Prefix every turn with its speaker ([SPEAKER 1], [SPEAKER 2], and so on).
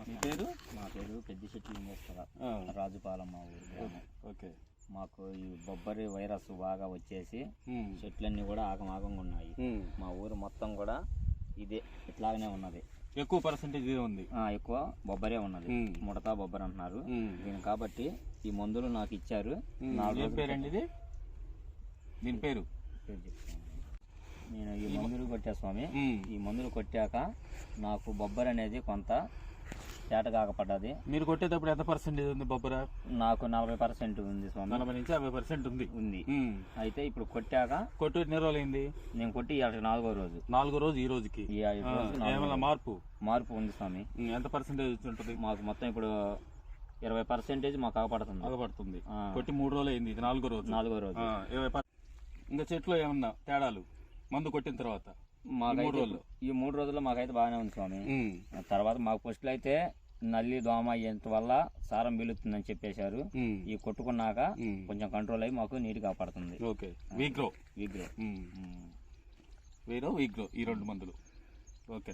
[SPEAKER 1] పేరు?
[SPEAKER 2] మా పేరు పెద్ద చెట్లు
[SPEAKER 1] ఆ,
[SPEAKER 2] రాజుపాలెం మా ఊరు
[SPEAKER 1] ఓకే.
[SPEAKER 2] మాకు ఈ బొబ్బరి వైరస్ బాగా వచ్చేసి చెట్లన్నీ కూడా ఆగమాగంగా ఉన్నాయి. మా ఊరు మొత్తం కూడా ఇదే ఇట్లాగనే ఉన్నది.
[SPEAKER 1] ఎక్కువ పర్సంటేజ్ ఉంది.
[SPEAKER 2] ఎక్కువ బొబ్బరే ఉన్నది. ముడత బొబ్బరి అంటున్నారు. దీని కాబట్టి ఈ మందులు నాకు ఇచ్చారు.
[SPEAKER 1] పేరండి ఇది? దీని పేరు.
[SPEAKER 2] నేను ఈ మందులు కొట్టా స్వామి. ఈ మందులు కొట్టాక నాకు బొబ్బరి అనేది కొంత తేట కాకపడ్డది.
[SPEAKER 1] మీరు కొట్టేటప్పుడు ఎంత పర్సెంటేజ్ ఉంది బొబ్బర?
[SPEAKER 2] నాకు నలభై పర్సెంట్ ఉంది స్వామి.
[SPEAKER 1] నలభై నుంచి యాభై పర్సెంట్ ఉంది.
[SPEAKER 2] ఉంది. అయితే ఇప్పుడు కొట్టాక
[SPEAKER 1] కొట్టు ఎన్ని రోజులు అయింది
[SPEAKER 2] నేను కొట్టి ఇవాళ నాలుగో రోజు.
[SPEAKER 1] నాలుగో రోజు ఈ రోజుకి? ఏమైనా. మార్పు?
[SPEAKER 2] మార్పు ఉంది స్వామి.
[SPEAKER 1] ఎంత పర్సెంటేజ్ ఉంటుంది
[SPEAKER 2] మాకు మొత్తం ఇప్పుడు ఇరవై పర్సెంటేజ్ మాకు
[SPEAKER 1] అగపడుతుంది
[SPEAKER 2] ఆ.
[SPEAKER 1] కొట్టి మూడు రోజులు అయింది ఇది నాలుగో రోజు.
[SPEAKER 2] నాలుగో రోజు.
[SPEAKER 1] ఇరవై ఇంకా చెట్లు ఏమన్నా తేడాలు? మందు కొట్టిన తర్వాత?
[SPEAKER 2] మాకైతే
[SPEAKER 1] రోజులు.
[SPEAKER 2] ఈ మూడు రోజుల్లో మాకైతే బాగానే ఉంది స్వామి. తర్వాత మాకు ఫస్ట్లో అయితే నల్లి దోమ అయ్యేంత వల్ల సారం పీలుతుందని చెప్పేశారు. ఈ కొట్టుకున్నాక. కొంచెం కంట్రోల్ అయ్యి మాకు నీట్ కాపాడుతుంది.
[SPEAKER 1] ఓకే. వీగ్రో.
[SPEAKER 2] విగ్రహం
[SPEAKER 1] ఉమ్, వీరో వీగ్రో ఈ రెండు మందులు. ఓకే.